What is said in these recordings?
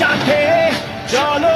সাথে চলো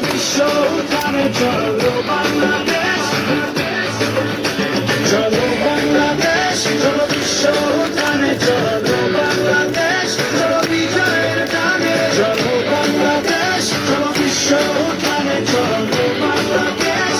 বিশ্ব উঠানে চলো বাংলাদেশ। চলো বাংলাদেশ, চলো বিশ্ব উঠানে চলো বাংলাদেশ। চলো বিজয়ের টানে। চলো বাংলাদেশ, চলো বিশ্ব উঠানে চলো বাংলাদেশ।